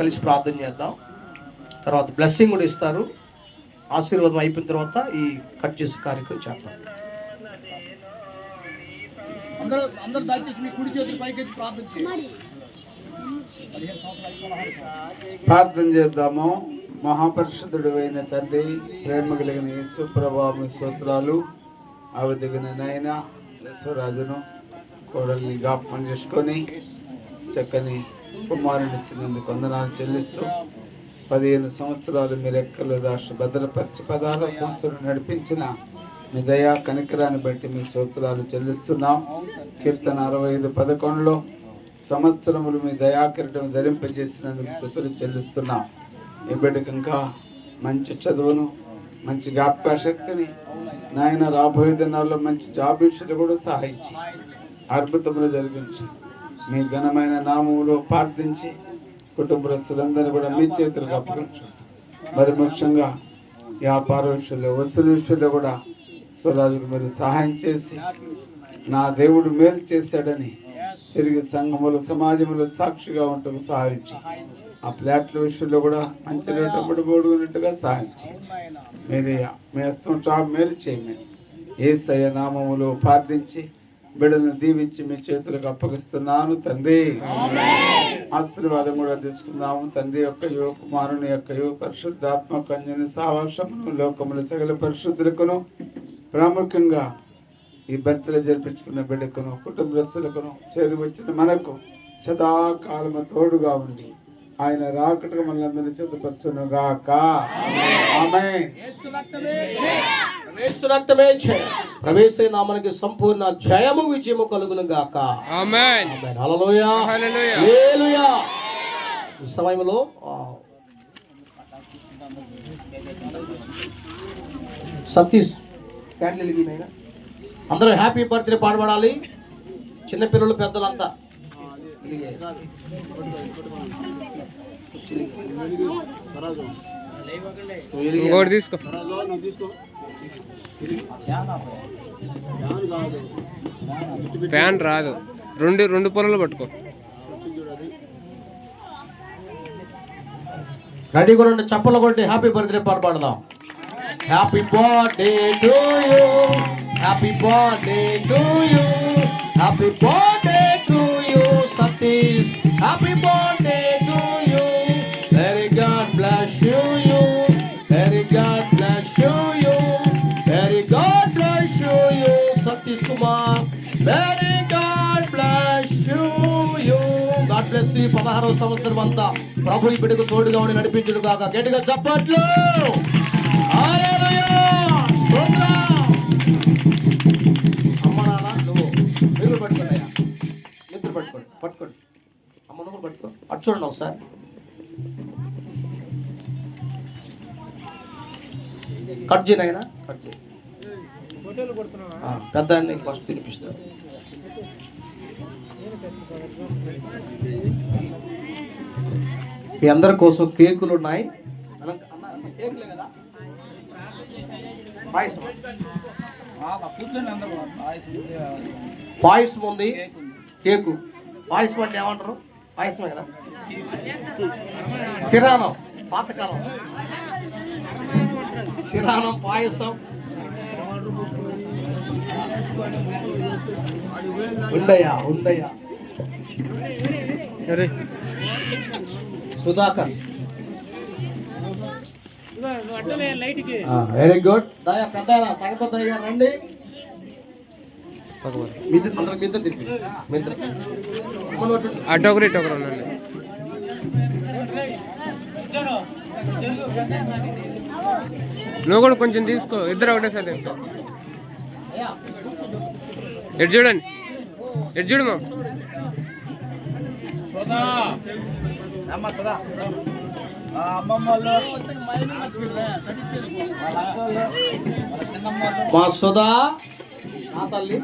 కలిసి ప్రార్థన చేద్దాం. తర్వాత బ్లెస్సింగ్ కూడా ఇస్తారు. ఆశీర్వాదం అయిపోయిన తర్వాత ఈ కట్ చేసే కార్యక్రమం చేద్దాం. అందరూ అందరూ దయచేసి మీ కుడి చేతులు పైకెత్తి ప్రార్థన చేయండి. చేద్దాము. మహాపరిషుద్ధుడు అయిన తండ్రి ప్రేమ కలిగిన యేసు ప్రభావం స్తోత్రాలు అవదిగిన నాయన యశ్వరాజును కోడల్ని జ్ఞాపకం చేసుకొని చక్కని కుమారుని ఇచ్చినందుకు వందనాలు చెల్లిస్తూ పదిహేను సంవత్సరాలు మీ లెక్కలు దాశ భద్రపరిచి పదాలు సంస్థలు నడిపించిన మీ దయా కనికరాన్ని బట్టి మీ స్తోత్రాలు చెల్లిస్తున్నాం. కీర్తన అరవై ఐదు పదకొండులో సంవత్సరములు మీ దయాకిరటం ధరింపజేసినందుకు స్థుతులు చెల్లిస్తున్నాం. ఈ బిడ్డకు ఇంకా మంచి చదువును మంచి జ్ఞాపక శక్తిని నాయన రాబోయే దినాల్లో మంచి జాబ్ విషయాలు కూడా సహాయించి అద్భుతములు జరిగించి. మీ ఘనమైన నామములో ప్రార్థించి కుటుంబస్తులందరూ కూడా మీ చేతులకు అప్పగించు మరి ముఖ్యంగా వ్యాపార విషయంలో వసూలు విషయంలో కూడా స్వరాజుకు మీరు సహాయం చేసి నా దేవుడు మేలు చేశాడని తిరిగి సంఘములు సమాజంలో సాక్షిగా ఉంటూ సహాయించి ఆ ప్లాట్ల విషయంలో కూడా మంచి రేటప్పుడు పోడుకున్నట్టుగా సహాయించి మీరు మీ హస్తం చాలు మేలు చేయమని ఏసయ్య నామములో ప్రార్థించి బిడ్డను దీవించి మీ చేతులకు అప్పగిస్తున్నాను తండ్రి. ఆశీర్వాదం కూడా తీసుకున్నాము తండ్రి యొక్క యువ కుమారుని యొక్క యువ పరిశుద్ధాత్మ కన్యని సావాసమును లోకములు సగల పరిశుద్ధులకును ప్రాముఖ్యంగా ఈ బర్త్డే జరిపించుకున్న బిడ్డకును కుటుంబస్తులకును చేరి వచ్చిన మనకు సదాకాలము తోడుగా ఉండి ఆయన రాకటకు మనందరినీ చదువుపరచును గాక ఆమె యేసు రక్తమే ప్రవేశ నామానికి సంపూర్ణ జయము విజయము కలుగును గాక. ఈ సమయంలో సతీష్ క్యాండిల్? అందరూ హ్యాపీ బర్త్డే పాడబడాలి. చిన్నపిల్లలు పెద్దలంతా. వెలిగే. ఇంకోటి తీసుకో. ఫ్యాన్ రాదు. రెండు రెండు పొలలు పట్టుకో. రెడీ కూడా చప్పలు కొట్టి హ్యాపీ బర్త్డే పాట పాడదాం happy birthday to you. Happy birthday to you. Happy birthday to you Satish. Happy birthday God bless you పదహారవ సంవత్సరం అంతా ప్రభు ఈ బిడ్డకు తోడుగా ఉండి నడిపించుడు కాక. గట్టిగా చప్పట్లు. హల్లెలూయా! స్తోత్రం! అమ్మ నాన్న నువ్వు మీరు పట్టుకోండి నిద్ర పట్టుకోండి పట్టుకోండి. అమ్మ నువ్వు పట్టుకో. అటు చూడండి ఒకసారి. కట్ చేయను ఆయన కట్ చేయి. పెద్ద ఫస్ట్ తినిపిస్తాను మీ అందరి కోసం కేకులు ఉన్నాయి. పాయసం. పాయసం ఉంది. కేకు. పాయసం అంటే ఏమంటారు? పాయసమే కదా? సిరానం పాతకాలం. సిరానం పాయసం. ఉండయా ఉండయా సుధాకర్. వెరీ గుడ్ దయా పెద్ద సగపతి గారు రండి నువ్వు కూడా కొంచెం తీసుకో ఇద్దరు ఒకటేసారి అయ్యా ఎటు చూడండి? ఎటు చూడు మా మా సుధా నా తల్లి